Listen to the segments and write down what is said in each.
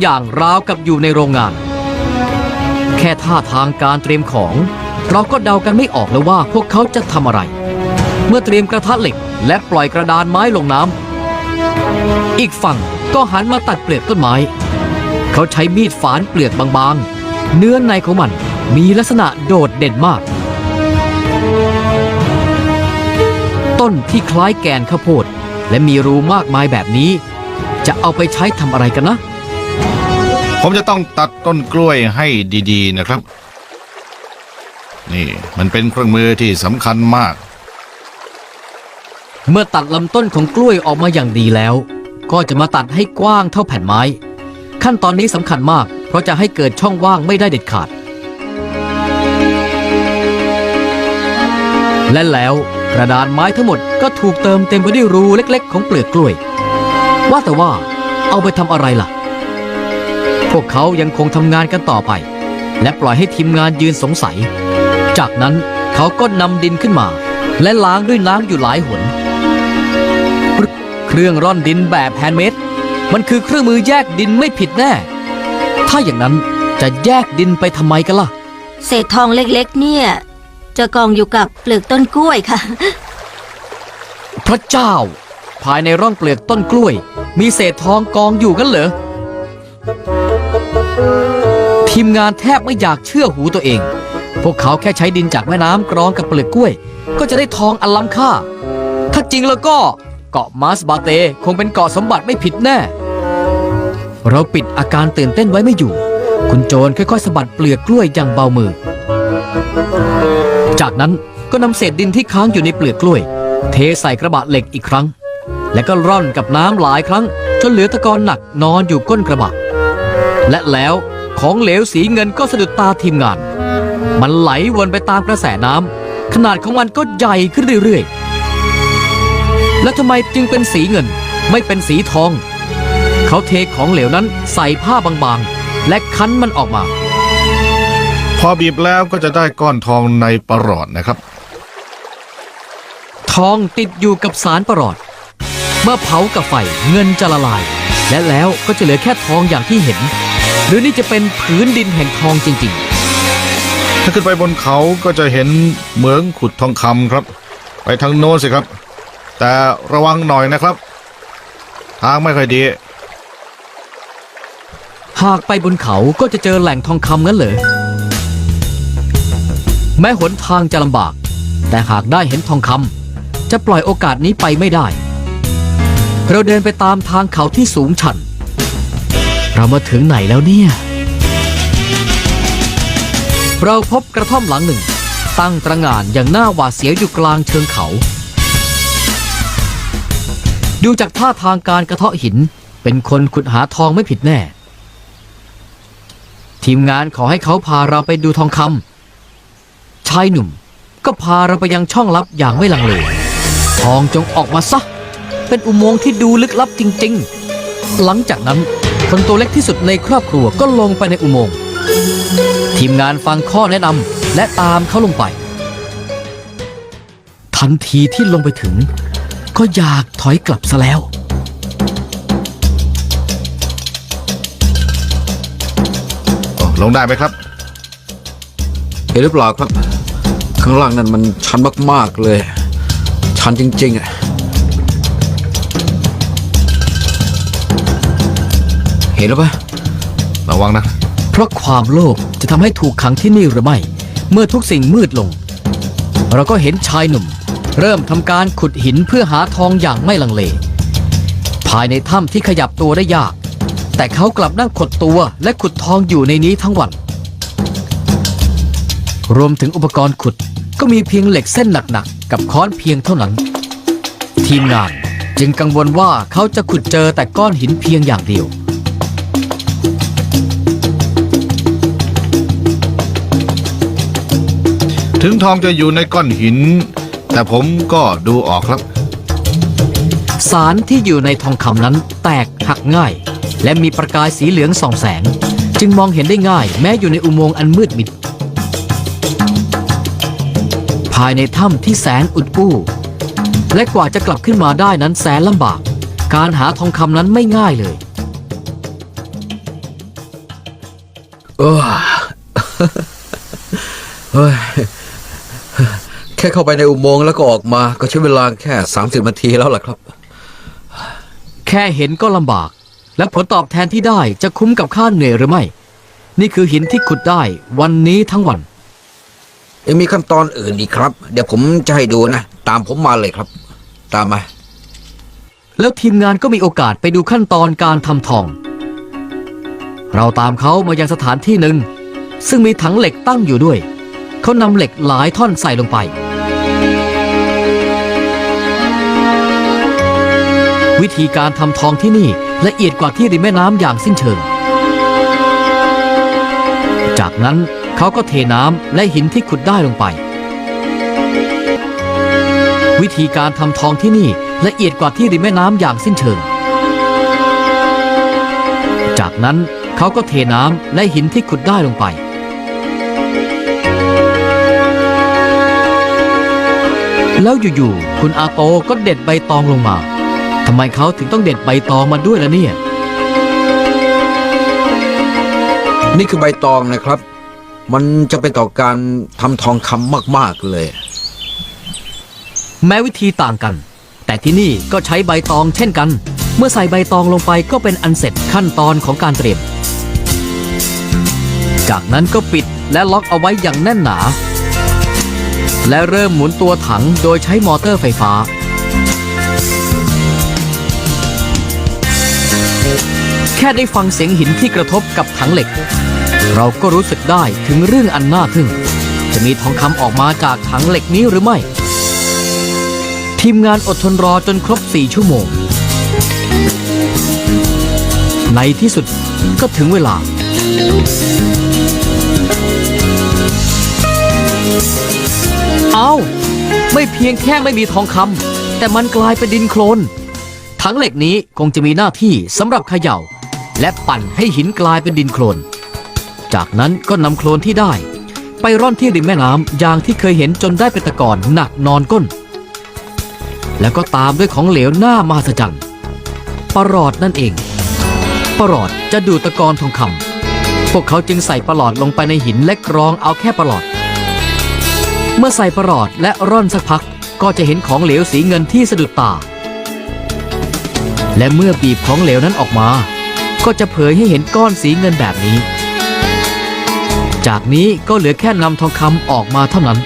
อย่างราวกับอยู่ในโรงงาน แค่ท่าทางการเตรียมของ เราก็เดากันไม่ออกแล้วว่าพวกเขาจะทำอะไร เมื่อเตรียมกระทะเหล็ก และปล่อยกระดานไม้ลงน้ำอีกฝั่งก็หันมาตัดเปลือกต้นไม้ เขาใช้มีดฝานเปลือกบางๆ เนื้อในของมันมีลักษณะโดดเด่นมาก ต้นที่คล้ายแกนข้าวโพดและมีรูมากมายแบบนี้ จะเอาไปใช้ทำอะไรกันนะ ผมจะต้องตัดต้นกล้วยให้ดีๆนะครับ นี่มันเป็นเครื่องมือที่สำคัญมาก เมื่อตัดลำต้นของกล้วยออกมาอย่างดีแล้ว ก็จะมาตัดให้กว้างเท่าแผ่นไม้ ขั้นตอนนี้สำคัญมาก เพราะจะให้เกิดช่องว่างไม่ได้เด็ดขาด และแล้วกระดานไม้ทั้งหมดก็ถูกเติมเต็มไปด้วยรูเล็ก ๆ ของเปลือกกล้วย ว่าแต่ว่าเอาไปทำอะไรล่ะ พวกเขายังคงทำงานกันต่อไป และปล่อยให้ทีมงานยืนสงสัย จากนั้นเขาก็นำดินขึ้นมา และล้างด้วยน้ำอยู่หลายหน เครื่องร่อนดินแบบแฮนด์เมดมันคือเครื่องมือแยกดินไม่ผิดแน่ ถ้าอย่างนั้นจะแยกดินไปทำไมกันล่ะ เศษทองเล็กๆ เนี่ย จะกองอยู่กับเปลือกต้นกล้วยค่ะ พระเจ้า ภายในร่องเปลือกต้นกล้วย มีเศษทองกองอยู่กันเหรอ ทีมงานแทบไม่อยากเชื่อหูตัวเอง พวกเขาแค่ใช้ดินจากแม่น้ำกรองกับเปลือกกล้วย ก็จะได้ทองอันล้ำค่า ถ้าจริงแล้วก็เกาะมาสบาเตคงเป็นเกาะสมบัติไม่ผิดแน่ เราปิดอาการตื่นเต้นไว้ไม่อยู่ คุณโจรค่อยๆสะบัดเปลือกกล้วยอย่างเบามือ จากนั้นก็นำเศษดินที่ค้างอยู่ในเปลือกกล้วย เทใส่กระบะเหล็กอีกครั้ง แล้วก็ร่อนกับน้ำหลายครั้งจนเหลือตะกอนหนักนอนอยู่ก้นกระบะ และแล้ว ของเหลวสีเงินก็สะดุดตาทีมงาน มันไหลวนไปตามกระแสน้ำขนาดของมันก็ใหญ่ขึ้นเรื่อยๆ และทำไมจึงเป็นสีเงินไม่เป็นสีทอง เขาเทของเหลวนั้นใส่ผ้าบางๆ และคั้นมันออกมา พอบีบแล้วก็จะได้ก้อนทองในประหลอดนะครับ ทองติดอยู่กับสารประหลอด เมื่อเผากับไฟเงินจะละลาย และแล้วก็จะเหลือแค่ทองอย่างที่เห็น หรือนี่จะเป็นผืนดินแห่งทองจริง ถ้าขึ้นไปบนเขาก็จะเห็นเหมืองขุดทองคำครับ ไปทางโน้นสิครับ แต่ระวังหน่อยนะครับ ทางไม่ค่อยดี ๆ หากไปบนเขาก็จะเจอแหล่งทองคำงั้นเหรอแม้หนทางจะลำบาก แต่หากได้เห็นทองคำจะปล่อยโอกาสนี้ไปไม่ได้ เราเดินไปตามทางเขาที่สูงชัน เรามาถึงไหนแล้วเนี่ย เราพบกระท่อมหลังหนึ่ง ตั้งตระหง่านอย่างน่าหวาดเสียวอยู่กลางเชิงเขา ดูจากท่าทางการกระเทาะหิน เป็นคนขุดหาทองไม่ผิดแน่ ทีมงานขอให้เขาพาเราไปดูทองคำชายหนุ่มก็พาเราไปยังช่องลับอย่างไม่ลังเล ทองจงออกมาซะ เป็นอุโมงค์ที่ดูลึกลับจริง ๆ หลังจากนั้น คนตัวเล็กที่สุดในครอบครัวก็ลงไปในอุโมงค์ทีมงานฟังข้อแนะนำและตามเขาลงไป ทันทีที่ลงไปถึง ก็อยากถอยกลับซะแล้ว ลงได้ไหมครับ เห็นหรือเปล่าครับ ข้างล่างนั้นมันชันมากๆเลย ชันจริงๆอะ เห็นแล้วปะระวังนะ เพราะความโลภจะทำให้ถูกขังที่นี่หรือไม่ เมื่อทุกสิ่งมืดลง เราก็เห็นชายหนุ่ม เริ่มทำการขุดหินเพื่อหาทองอย่างไม่ลังเล ภายในถ้ำที่ขยับตัวได้ยาก แต่เขากลับนั่งขดตัวและขุดทองอยู่ในนี้ทั้งวัน รวมถึงอุปกรณ์ขุดก็มีเพียงเหล็กเส้นหนักๆกับค้อนเพียงเท่านั้น ทีมงานจึงกังวลว่าเขาจะขุดเจอแต่ก้อนหินเพียงอย่างเดียว ถึงทองจะอยู่ในก้อนหิน แต่ผมก็ดูออกครับ สารที่อยู่ในทองคำนั้นแตกหักง่าย และมีประกายสีเหลืองส่องแสง จึงมองเห็นได้ง่าย แม้อยู่ในอุโมงค์อันมืดมิด ภายในถ้ำที่แสนอุดอู้ และกว่าจะกลับขึ้นมาได้นั้นแสนลำบาก การหาทองคำนั้นไม่ง่ายเลย เออเฮ้ยแค่เข้าไปในอุโมงค์แล้วก็ออกมา ก็ใช้เวลาแค่ 30นาทีแล้วล่ะครับ แค่เห็นก็ลำบาก และผลตอบแทนที่ได้จะคุ้มกับค่าเหนื่อยหรือไม่ นี่คือหินที่ขุดได้วันนี้ทั้งวัน ยังมีขั้นตอนอื่นอีกครับ เดี๋ยวผมจะให้ดูนะ ตามผมมาเลยครับ ตามมา แล้วทีมงานก็มีโอกาสไปดูขั้นตอนการทำทอง เราตามเขามายังสถานที่หนึ่ง ซึ่งมีถังเหล็กตั้งอยู่ด้วย เขานำเหล็กหลายท่อนใส่ลงไป วิธีการทำทองที่นี่ละเอียดกว่าที่ริมแม่น้ำอย่างสิ้นเชิง จากนั้นเขาก็เทน้ำและหินที่ขุดได้ลงไป วิธีการทำทองที่นี่ละเอียดกว่าที่ริมแม่น้ำอย่างสิ้นเชิง จากนั้นเขาก็เทน้ำและหินที่ขุดได้ลงไป แล้วอยู่ๆคุณอาโตก็เด็ดใบตองลงมา ทำไมเขาถึงต้องเด็ดใบตองมาด้วยล่ะเนี่ย นี่คือใบตองนะครับ มันจะเป็นต่อการทำทองคำมากๆเลย แม้วิธีต่างกัน แต่ที่นี่ก็ใช้ใบตองเช่นกัน เมื่อใส่ใบตองลงไปก็เป็นอันเสร็จขั้นตอนของการเตรียม จากนั้นก็ปิดและล็อกเอาไว้อย่างแน่นหนา และเริ่มหมุนตัวถังโดยใช้มอเตอร์ไฟฟ้า แค่ได้ฟังเสียงหินที่กระทบกับถังเหล็ก เราก็รู้สึกได้ถึงเรื่องอันน่าทึ่ง จะมีทองคำออกมาจากถังเหล็กนี้หรือไม่ ทีมงานอดทนรอจนครบ4ชั่วโมง ในที่สุดก็ถึงเวลา เอาไม่เพียงแค่ไม่มีทองคำแต่มันกลายเป็นดินโคลนถังเหล็กนี้คงจะมีหน้าที่สำหรับเขย่า และปั่นให้หินกลายเป็นดินโคลน จากนั้นก็นำโคลนที่ได้ ไปร่อนที่ริมแม่น้ำอย่างที่เคยเห็นจนได้เป็นตะกอนหนักนอนก้น แล้วก็ตามด้วยของเหลวหน้ามหัศจรรย์ปลอดนั่นเองปลอดจะดูดตะกอนทองคำพวกเขาจึงใส่ปลอดลงไปในหินและกรองเอาแค่ปลอด เมื่อใส่ปลอดและร่อนสักพักก็จะเห็นของเหลวสีเงินที่สะดุดตา และเมื่อบีบของเหลวนั้นออกมา ก็จะเผยให้เห็นก้อนสีเงินแบบนี้ จากนี้ก็เหลือแค่นำทองคำออกมาเท่านั้น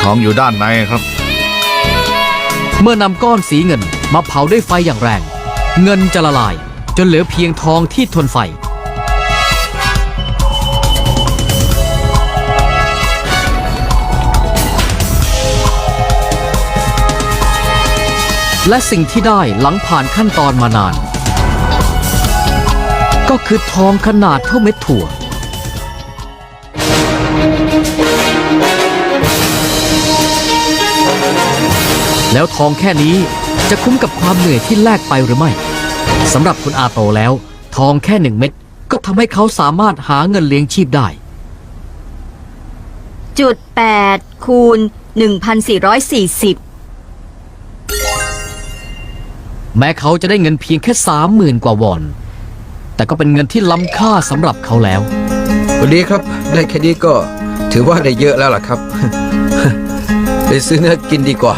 ทองอยู่ด้านในครับ เมื่อนำก้อนสีเงินมาเผาด้วยไฟอย่างแรง เงินจะละลาย จนเหลือเพียงทองที่ทนไฟ และสิ่งที่ได้หลังผ่านขั้นตอนมานาน ก็คือทองขนาดเท่าเม็ดถั่ว แล้วทองแค่นี้จะคุ้มกับความเหนื่อยที่แลกไปหรือไม่สำหรับคุณอาโตแล้ว ทองแค่หนึ่งเม็ดก็ทำให้เขาสามารถหาเงินเลี้ยงชีพได้ จุดแปดคูณหนึ่งพันสี่ร้อยสี่สิบแม้เขาจะได้เงินเพียงแค่สามหมื่นกว่าวอน แต่ก็เป็นเงินที่ล้ำค่าสำหรับเขาแล้ว วันนี้ครับได้แค่นี้ก็ถือว่าได้เยอะแล้วล่ะครับ ไปซื้อเนื้อกินดีกว่า